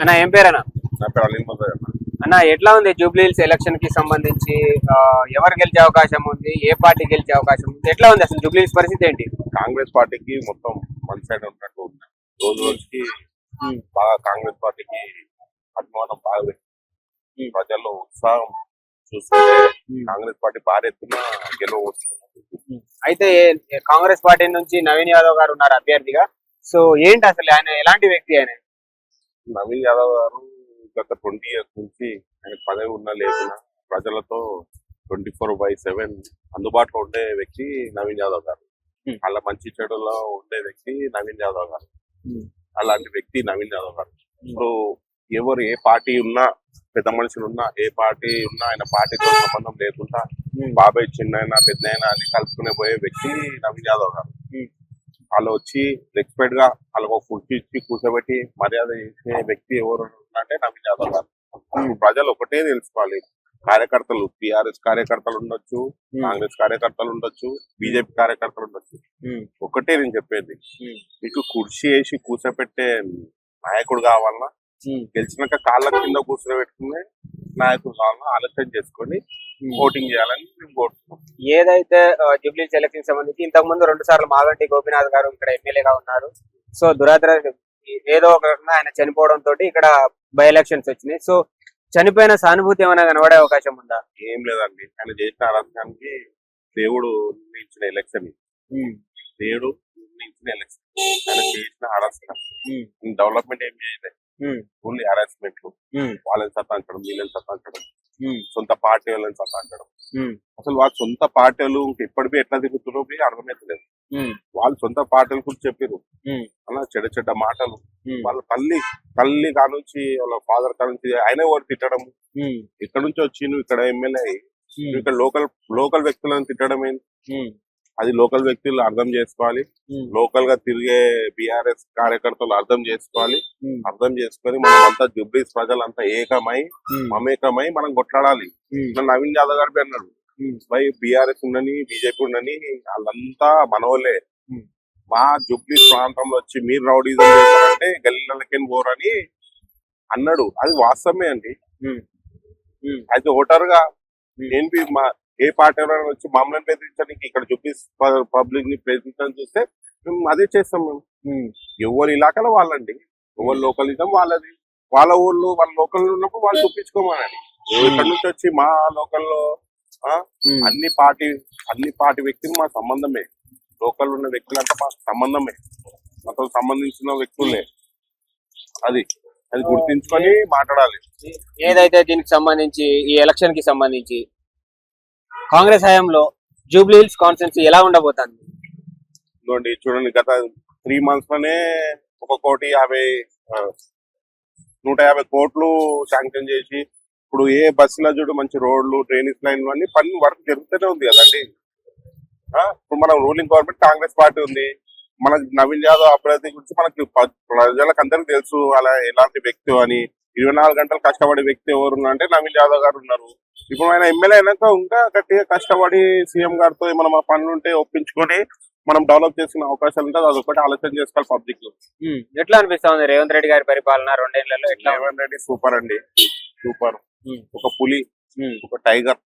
అన్న ఏం పేరన్నా? పేరు అన్న. అన్న ఎట్లా ఉంది జూబ్లీహిల్స్ ఎలక్షన్కి సంబంధించి ఎవరు గెలిచే అవకాశం ఉంది? ఏ పార్టీ గెలిచే అవకాశం ఉంది? ఎట్లా ఉంది అసలు జూబ్లీహిల్స్ పరిస్థితి ఏంటి? కాంగ్రెస్ పార్టీకి మొత్తం వన్ సైడ్ ఉన్నట్టు ఉంది. రోజు రోజుకి బాగా కాంగ్రెస్ పార్టీకి అభిమానం బాగా. ప్రజల్లో ఉత్సాహం చూస్తుంటే కాంగ్రెస్ పార్టీ భారీ ఎత్తున గెలవచ్చు అయితే కాంగ్రెస్ పార్టీ నుంచి నవీన్ యాదవ్ గారు ఉన్నారు అభ్యర్థిగా. సో ఏంటి అసలు ఆయన ఎలాంటి వ్యక్తి ఆయన? నవీన్ యాదవ్ గారు గత ట్వంటీ ఇయర్స్ నుంచి ఆయన పదవి ఉన్నా లేకున్నా ప్రజలతో ట్వంటీ ఫోర్ బై సెవెన్ అందుబాటులో ఉండే వ్యక్తి నవీన్ యాదవ్ గారు. Hmm. అలా మంచి చెడులో ఉండే వ్యక్తి నవీన్ యాదవ్ గారు. Hmm. అలాంటి వ్యక్తి నవీన్ యాదవ్ గారు. ఇప్పుడు ఎవరు ఏ పార్టీ ఉన్నా పెద్ద మనుషులు ఉన్నా ఏ పార్టీ ఉన్నా ఆయన పార్టీతో సంబంధం లేకుండా బాబాయ్ చిన్న పెద్ద అని కలుపుకునే పోయే వ్యక్తి నవీన్ యాదవ్ గారు. Hmm. వాళ్ళు వచ్చి రెస్పెక్ట్గా వాళ్ళకు ఒక కుర్చీ ఇచ్చి కూర్చోబెట్టి మర్యాద చేసే వ్యక్తి ఎవరు అంటే నవీన్ యాదవ్ గారు. ప్రజలు ఒకటే తెలుసుకోవాలి. కార్యకర్తలు టిఆర్ఎస్ కార్యకర్తలు ఉండొచ్చు కాంగ్రెస్ కార్యకర్తలు ఉండొచ్చు బీజేపీ కార్యకర్తలు ఉండొచ్చు. ఒకటే నేను చెప్పేది. మీకు కుర్చీ వేసి కూర్చోబెట్టే నాయకుడు కావాలన్నా గెలిచినాక కాళ్ళ కింద కూర్చోబెట్టుకునే నాయకుడు కావాలన్నా ఆలోచన చేసుకొని ఓటింగ్ చేయాలని మేము కోరుతున్నాం ఏదైతే జూబ్లీహిల్స్ ఎలక్షన్ సంబంధించి ఇంతకు ముందు రెండు సార్లు మాగంటి గోపీనాథ్ గారు ఇక్కడ ఎమ్మెల్యేగా ఉన్నారు. సో దురాద్ర ఏదో ఒక రకంగా ఆయన చనిపోవడం తోటి ఇక్కడ బై ఎలక్షన్స్ వచ్చినాయి. సో చనిపోయిన సానుభూతి ఏమైనా కనబడే అవకాశం ఉందా? ఏం లేదండి. ఆయన చేసిన అరాచకానికి దేవుడు నిర్ణయించిన ఎలక్షన్ దేవుడు నిర్ణయించిన ఎలక్షన్. ఆయన చేసిన హరాస్మెంట్ డెవలప్మెంట్ ఏం చేయలేదు. ఓన్లీ హరాస్మెంట్ వాళ్ళని సతాంచడం వీళ్ళని సతాంచడం సొంత పార్టీ వాళ్ళని సతాంచడం అసలు వాళ్ళ సొంత పార్టీలు ఇప్పటికీ ఎట్లా తిరుగుతున్నారో అర్థమవుతలేదు వాళ్ళు సొంత పార్టీల గురించి చెప్పారు అలా చెడ్డ చెడ్డ మాటలు. వాళ్ళ తల్లి తల్లి కానుంచి వాళ్ళ ఫాదర్ కానుంచి ఆయనే వాడు తిట్టడం. ఇక్కడ నుంచి వచ్చి నువ్వు ఇక్కడ ఎమ్మెల్యే ఇక్కడ లోకల్ లోకల్ వ్యక్తులను తిట్టడం ఏంటి అది లోకల్ వ్యక్తులు అర్థం చేసుకోవాలి. లోకల్గా తిరిగే బీఆర్ఎస్ కార్యకర్తలు అర్థం చేసుకోవాలి. అర్థం చేసుకొని మనం అంతా జుబ్లీస్ ప్రజలంతా ఏకమై మమేకమై మనం కొట్లాడాలి. మన నవీన్ యాదవ్ గారు అన్నాడు. బై బీఆర్ఎస్ ఉండని బీజేపీ ఉండని వాళ్ళంతా Hmm. మా జుబ్లీ ప్రాంతంలో వచ్చి మీరు రౌడీజం చేస్తారంటే గల్లీలకి పోరని అన్నాడు. అది వాస్తవమే అండి. అయితే ఓటర్గా ఏంటి మా ఏ పార్టీ ఎవరైనా వచ్చి మమ్మల్ని బెదిరించడానికి ఇక్కడ జుబ్లీ పబ్లిక్ని బెదిరించడానికి చూస్తే మేము అదే చేస్తాం మేము. ఎవరి ఇలాకాలో వాళ్ళండి. ఎవరి లోకలిజం వాళ్ళది. వాళ్ళ ఊళ్ళు వాళ్ళ లోకల్ ఉన్నప్పుడు వాళ్ళు చూపించుకోమనండి. ఇక్కడ నుంచి వచ్చి మా లోకల్లో అన్ని పార్టీ అన్ని పార్టీ వ్యక్తులు మా సంబంధమే. లోకల్ ఉన్న వ్యక్తులంతా మా సంబంధమే. మాతో సంబంధించిన వ్యక్తులే. అది. అది గుర్తించుకొని మాట్లాడాలి. ఏదైతే దీనికి సంబంధించి ఈ ఎలక్షన్కి సంబంధించి కాంగ్రెస్ హయాంలో జూబ్లీ హిల్స్ కాన్స్టిట్యున్సీ ఎలా ఉండబోతుంది? ఇదిగోండి చూడండి గత త్రీ మంత్స్లోనే ఒక కోటి యాభై నూట యాభై కోట్లు శాంక్షన్ చేసి ఇప్పుడు ఏ బస్సులో చూడు మంచి రోడ్లు డ్రైనేజ్ లైన్లు అన్ని పని వర్క్ జరుగుతూనే ఉంది కదండి. ఆ, ఇప్పుడు మనం రూలింగ్ గవర్నమెంట్ కాంగ్రెస్ పార్టీ ఉంది. మన నవీన్ యాదవ్ అభ్యర్థి గురించి మనకి ప్రజలకు అందరికి తెలుసు అలా ఎలాంటి వ్యక్తి అని. ఇరవై నాలుగు గంటలు కష్టపడే వ్యక్తి ఎవరు అంటే నవీన్ యాదవ్ గారు ఉన్నారు. ఇప్పుడు ఆయన ఎమ్మెల్యే అయినాక ఇంకా గట్టిగా కష్టపడి సీఎం గారితో మనం ఆ పనులు ఉంటే ఒప్పించుకొని మనం డెవలప్ చేసుకునే అవకాశాలు ఉంటుంది అదొకటి ఆలోచన చేసుకోవాలి పబ్లిక్లో. ఎట్లా అనిపిస్తా ఉంది? రేవంత్ రెడ్డి గారి పరిపాలన రెండేళ్ళలో ఎట్లా? రేవంత్ రెడ్డి సూపర్ అండి. సూపర్. ఒక పులి ఒక టైగర్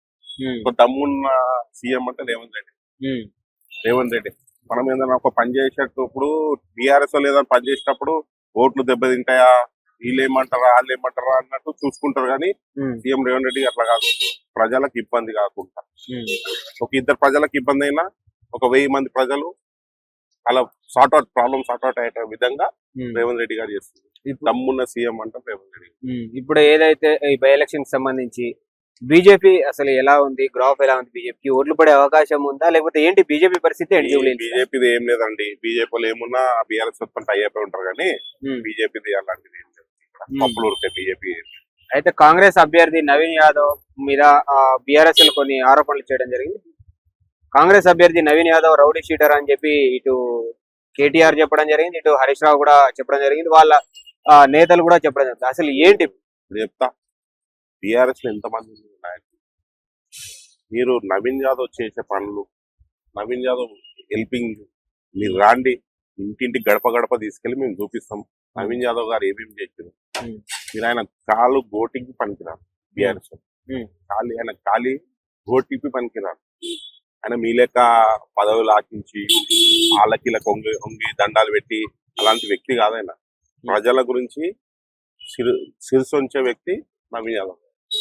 ఒక దమ్మున్న సీఎం అంటే రేవంత్ రెడ్డి. రేవంత్ రెడ్డి. మనం ఏదైనా ఒక పని చేసేటప్పుడు బీఆర్ఎస్ వాళ్ళు ఏదైనా పని చేసేటప్పుడు ఓట్లు దెబ్బతింటాయా? వీళ్ళు ఏమంటారా వాళ్ళు ఏమంటారా అన్నట్టు చూసుకుంటారు కానీ సీఎం రేవంత్ రెడ్డి అట్లా కాదు. ప్రజలకు ఇబ్బంది కాకుండా. ఒక ఇద్దరు ప్రజలకు ఇబ్బంది అయినా ఒక వెయ్యి మంది ప్రజలు అలా sort out problem sort out అయ్యే విధంగా. రేవంత్ రెడ్డి గారు చేస్తుంది దమ్మున్న సీఎం అంటే రేవంత్ రెడ్డి. ఇప్పుడు ఏదైతే ఈ బై ఎలక్షన్ సంబంధించి బీజేపీ అసలు ఎలా ఉంది? గ్రాఫ్ ఎలా ఉంది బీజేపీ ఓట్లు పడే అవకాశం ఉందా? లేకపోతే ఏంటి బీజేపీ పరిస్థితి? బీజేపీది ఏం లేదండి. బీజేపీలో ఏమున్నా బీఆర్ఎస్ మొత్తం టై అయిపోయి ఉంటారు కానీ బీజేపీది అలాంటిది ఏం లేదు. బీజేపీ అయితే కాంగ్రెస్ అభ్యర్థి నవీన్ యాదవ్ మీద బీఆర్ఎస్ కొన్ని ఆరోపణలు చేయడం జరిగింది. కాంగ్రెస్ అభ్యర్థి నవీన్ యాదవ్ రౌడీ షీటర్ అని చెప్పి ఇటు కేటీఆర్ చెప్పడం జరిగింది. ఇటు హరీష్ రావు కూడా చెప్పడం జరిగింది. వాళ్ళ నేతలు కూడా చెప్పడం జరిగింది. అసలు ఏంటి? చెప్తా. బీఆర్ఎస్లో ఎంతమంది ఉన్నారు? నాయకులు మీరు నవీన్ యాదవ్ చేసే పనులు నవీన్ యాదవ్ హెల్పింగ్ మీరు రాండి. ఇంటింటి గడప గడప తీసుకెళ్ళి మేము చూపిస్తాం. నవీన్ యాదవ్ గారు ఏమేమి చేసారు. మీరు ఆయన కాలు గోటికి పనికిరారు బీఆర్ఎస్. ఖాళీ ఆయన ఖాళీ గోటికి పనికిరారు. ఆయన మీ లెక్క పదవులు ఆకించి వాళ్ళకి ఇలా కొంగి కొంగి దండాలు పెట్టి అలాంటి వ్యక్తి కాదైన ప్రజల గురించి సిరు సిరిసొంచే వ్యక్తి నవీన్ యాదవ్.